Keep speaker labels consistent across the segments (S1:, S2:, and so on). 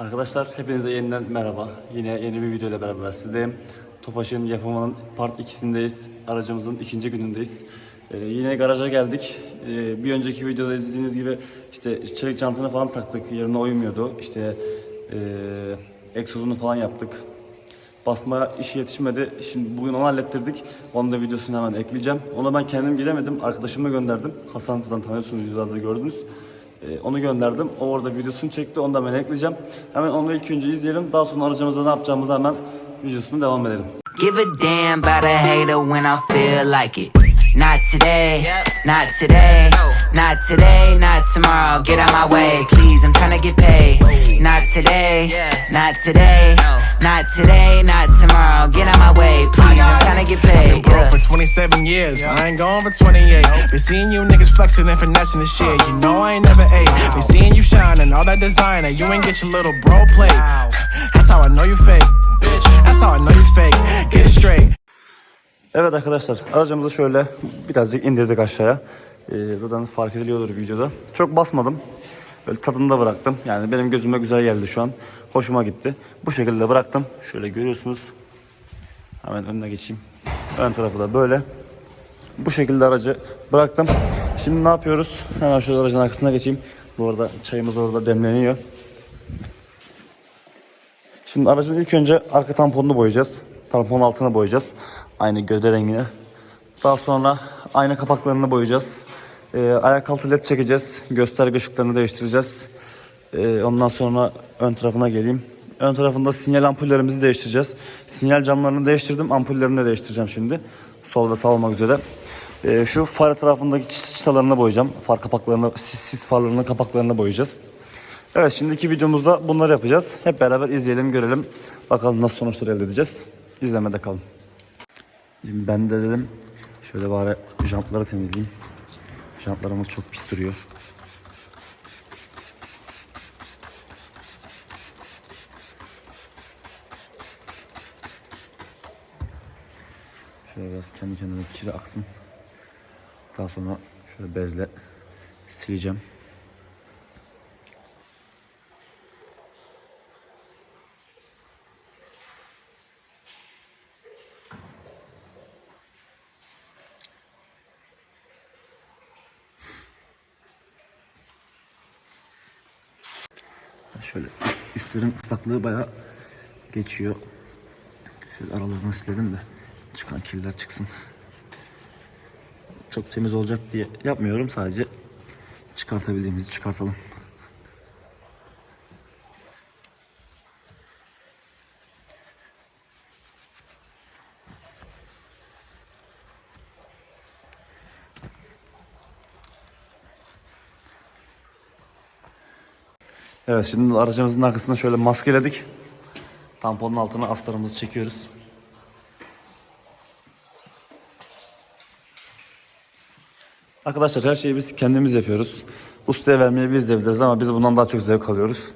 S1: Arkadaşlar hepinize yeniden merhaba. Yine yeni bir video ile beraber sizdeyim. Tofaş'ın yapımının part 2'sindeyiz. Aracımızın ikinci günündeyiz. Ee, yine garaja geldik. Ee, bir önceki videoda izlediğiniz gibi işte çelik çantını falan taktık. Yerine uymuyordu. İşte ee, egzozunu falan yaptık. Basma işi yetişmedi. Şimdi bugün onu hallettirdik. Onun da videosunu hemen ekleyeceğim. Ona ben kendim gidemedim. Arkadaşıma gönderdim. Hasan Tı'dan tanıyorsunuz yüzlerde gördünüz. Ee, onu gönderdim. O orada videosunu çekti. Onu da ben ekleyeceğim. Hemen onu ilk önce izleyelim. Daha sonra aracımızda ne yapacağımızı hemen videosunu devam edelim.
S2: Give a damn about a hater when I feel like it. Not today, not today, not today, not tomorrow. Get out my way, please. I'm tryna get paid. Not today, not today, not today, not tomorrow. Get out my way, please. I'm tryna get paid.
S3: Broke
S2: Yeah.
S3: for 27 years, I ain't going for 28. Been seeing you niggas flexing and finessing the shit. You know I ain't never ate. Been seeing you shining, all that designer. You ain't get your little bro plate. That's how I know you fake. Bitch, that's how I know you fake. Get it straight.
S1: Evet arkadaşlar aracımızı şöyle birazcık indirdik aşağıya. Ee, zaten fark ediliyordur videoda. Çok basmadım. Böyle tadında bıraktım. Yani benim gözüme güzel geldi şu an. Hoşuma gitti. Bu şekilde bıraktım. Şöyle görüyorsunuz. Hemen önüne geçeyim. Ön tarafı da böyle. Bu şekilde aracı bıraktım. Şimdi ne yapıyoruz? Hemen şöyle aracın arkasına geçeyim. Bu arada çayımız orada demleniyor. Şimdi aracın ilk önce arka tamponunu boyayacağız. Tampon altını boyayacağız. Aynı gövde rengine. Daha sonra ayna kapaklarını boyayacağız. Ee, ayak altı led çekeceğiz. Gösterge ışıklarını değiştireceğiz. Ee, ondan sonra ön tarafına geleyim. Ön tarafında sinyal ampullerimizi değiştireceğiz. Sinyal camlarını değiştirdim. Ampullerini de değiştireceğim şimdi. Sol ve sağ olmak üzere. Ee, şu far tarafındaki çıt- çıtalarını boyayacağım. Far kapaklarını, sis, sis farlarının kapaklarını boyayacağız. Evet şimdiki videomuzda bunları yapacağız. Hep beraber izleyelim görelim. Bakalım nasıl sonuçlar elde edeceğiz. İzlemede kalın. Şimdi ben de dedim şöyle bari jantları temizleyeyim. Jantlarımız çok pis duruyor. Şöyle biraz kendi kendine kiri aksın. Daha sonra şöyle bezle sileceğim. Şöyle üst, üstlerin ıslaklığı bayağı geçiyor. Şöyle aralarını silelim de çıkan kirler çıksın. Çok temiz olacak diye yapmıyorum sadece çıkartabildiğimizi çıkartalım. Evet şimdi aracımızın arkasına şöyle maskeledik. Tamponun altına astarımızı çekiyoruz. Arkadaşlar her şeyi biz kendimiz yapıyoruz. Ustaya vermeyi biz de biliriz ama biz bundan daha çok zevk alıyoruz.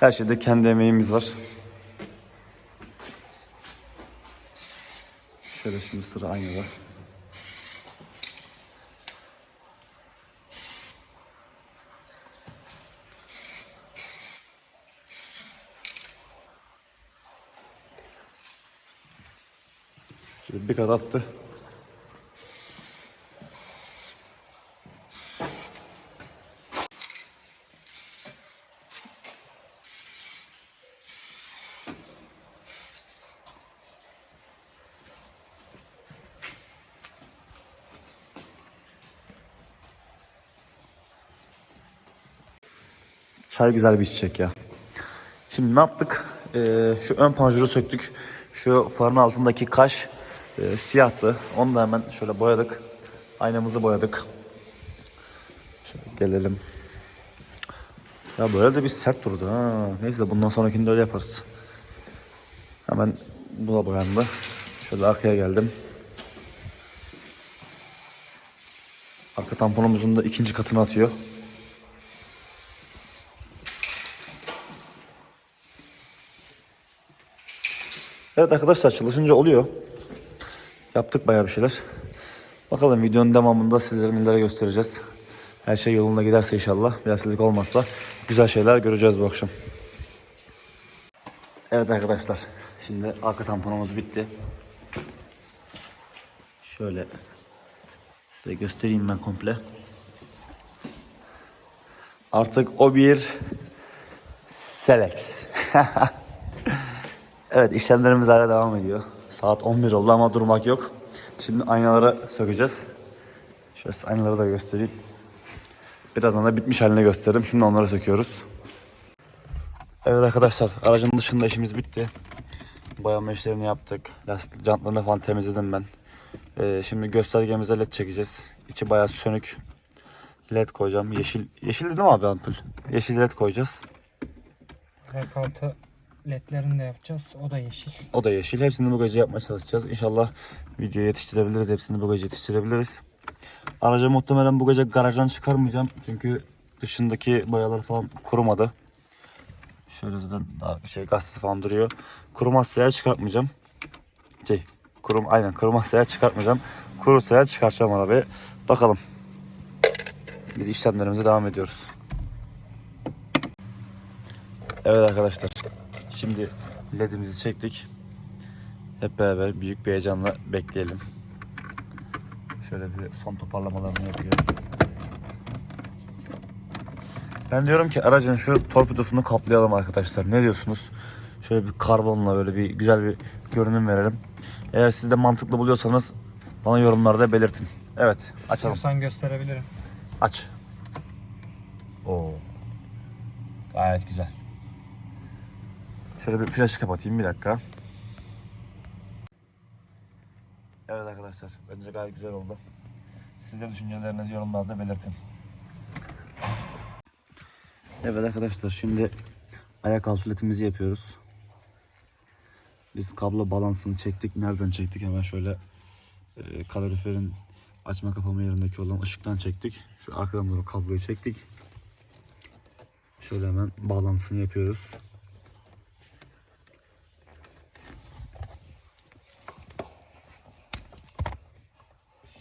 S1: Her şeyde kendi emeğimiz var. Şöyle şimdi sıra aynada. Şöyle bir kat attı. Çay güzel bir içecek ya. Şimdi ne yaptık? Ee, şu ön panjuru söktük. Şu farın altındaki kaş e, siyahtı. Onu da hemen şöyle boyadık. Aynamızı boyadık. Şöyle gelelim. Ya böyle de bir sert durdu ha. Neyse bundan sonrakinde öyle yaparız. Hemen bu da boyandı. Şöyle arkaya geldim. Arka tamponumuzun da ikinci katını atıyor. Evet arkadaşlar çalışınca oluyor. Yaptık bayağı bir şeyler. Bakalım videonun devamında sizlere neler göstereceğiz. Her şey yolunda giderse inşallah. Bir aksilik olmazsa güzel şeyler göreceğiz bu akşam. Evet arkadaşlar. Şimdi arka tamponumuz bitti. Şöyle size göstereyim ben komple. Artık o bir Selex. evet işlemlerimiz hala devam ediyor. Saat 11 oldu ama durmak yok. Şimdi aynaları sökeceğiz. Şöyle aynaları da göstereyim. Birazdan da bitmiş haline gösteririm. Şimdi onları söküyoruz. Evet arkadaşlar aracın dışında işimiz bitti. Boyama işlerini yaptık. Lastik jantlarını falan temizledim ben. Ee, şimdi göstergemize led çekeceğiz. İçi bayağı sönük. Led koyacağım. Yeşil yeşil değil mi abi ampul? Yeşil led koyacağız.
S4: Ayak altı ledlerini de yapacağız. O da yeşil.
S1: O da yeşil. Hepsini bu gece yapmaya çalışacağız. İnşallah videoya yetiştirebiliriz. Hepsini bu gece yetiştirebiliriz. Aracı muhtemelen bu gece garajdan çıkarmayacağım. Çünkü dışındaki boyalar falan kurumadı. Şöyle zaten daha şey gazetesi falan duruyor. Kurumazsa eğer çıkartmayacağım. Şey, kurum aynen kurumazsa eğer çıkartmayacağım. Kurursa eğer çıkartacağım arabayı. Bakalım. Biz işlemlerimize devam ediyoruz. Evet arkadaşlar. Şimdi ledimizi çektik. Hep beraber büyük bir heyecanla bekleyelim. Şöyle bir son toparlamalarını yapıyor. Ben diyorum ki aracın şu torpidosunu kaplayalım arkadaşlar. Ne diyorsunuz? Şöyle bir karbonla böyle bir güzel bir görünüm verelim. Eğer siz de mantıklı buluyorsanız bana yorumlarda belirtin. Evet açalım.
S4: İstiyorsan gösterebilirim.
S1: Aç. Oo. Gayet güzel. Şöyle bir flaşı kapatayım bir dakika. Evet arkadaşlar bence gayet güzel oldu. Siz de düşüncelerinizi yorumlarda belirtin. Evet arkadaşlar şimdi ayak altı ledimizi yapıyoruz. Biz kablo balansını çektik. Nereden çektik? Hemen şöyle e, kaloriferin açma kapama yerindeki olan ışıktan çektik. Şu arkadan doğru kabloyu çektik. Şöyle hemen bağlantısını yapıyoruz.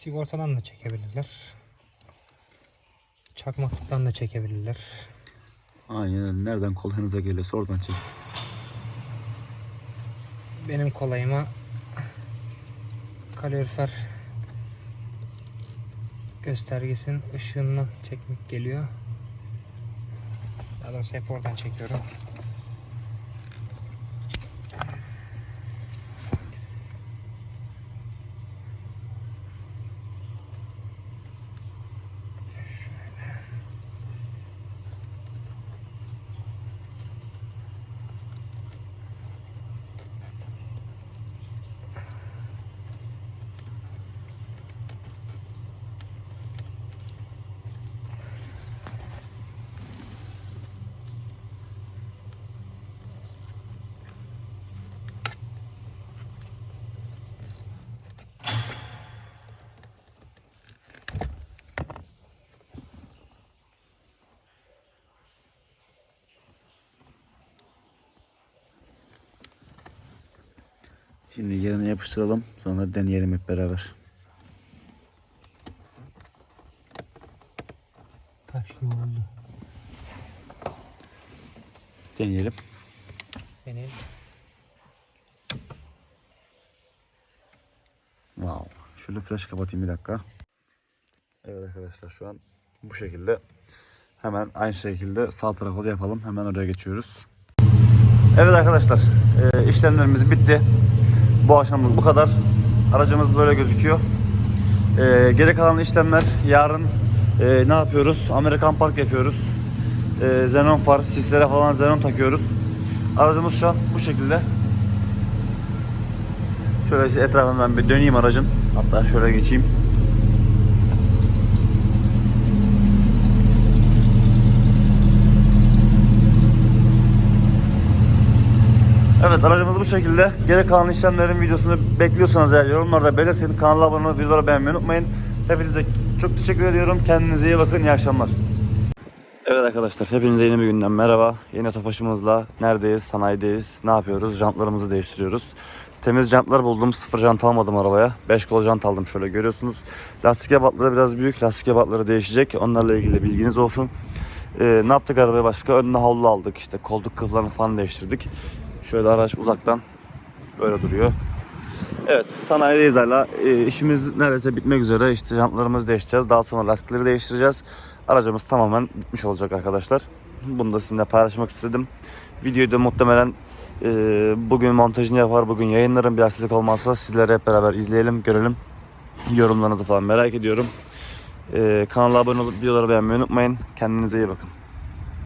S4: Sigortadan da çekebilirler. Çakmaklıktan da çekebilirler.
S1: Aynen. Nereden kolayınıza geliyorsa oradan çek.
S4: Benim kolayıma kalorifer göstergesinin ışığından çekmek geliyor. Daha doğrusu hep oradan çekiyorum.
S1: Şimdi yerine yapıştıralım. Sonra deneyelim hep beraber.
S4: Taş gibi oldu.
S1: Deneyelim.
S4: Benim
S1: Wow. Şöyle flash kapatayım bir dakika. Evet arkadaşlar şu an bu şekilde. Hemen aynı şekilde sağ tarafa da yapalım. Hemen oraya geçiyoruz. Evet arkadaşlar e, işlemlerimiz bitti. Bu akşamlık bu kadar. Aracımız böyle gözüküyor. E, geri kalan işlemler yarın e, ne yapıyoruz? Amerikan Park yapıyoruz. E, xenon far, sislere falan xenon takıyoruz. Aracımız şu an bu şekilde. Şöyle etrafından bir döneyim aracın. Hatta şöyle geçeyim. Evet aracımız bu şekilde. Geri kalan işlemlerin videosunu bekliyorsanız eğer yorumlarda belirtin. Kanala abone olup videoları beğenmeyi unutmayın. Hepinize çok teşekkür ediyorum. Kendinize iyi bakın. İyi akşamlar. Evet arkadaşlar hepinize yeni bir günden merhaba. Yine Tofaş'ımızla neredeyiz? Sanayideyiz. Ne yapıyoruz? Jantlarımızı değiştiriyoruz. Temiz jantlar buldum. Sıfır jant almadım arabaya. 5 kol jant aldım şöyle görüyorsunuz. Lastik ebatları biraz büyük. Lastik ebatları değişecek. Onlarla ilgili bilginiz olsun. Ee, ne yaptık arabaya başka? Önüne havlu aldık işte. Koltuk kılıflarını falan değiştirdik. Şöyle araç uzaktan böyle duruyor. Evet sanayideyiz hala. E, işimiz neredeyse bitmek üzere. İşte jantlarımızı değiştireceğiz. Daha sonra lastikleri değiştireceğiz. Aracımız tamamen bitmiş olacak arkadaşlar. Bunu da sizinle paylaşmak istedim. Videoyu da muhtemelen e, bugün montajını yapar, bugün yayınlarım. Bir aksilik olmazsa sizlere hep beraber izleyelim, görelim. Yorumlarınızı falan merak ediyorum. E, kanala abone olup videoları beğenmeyi unutmayın. Kendinize iyi bakın.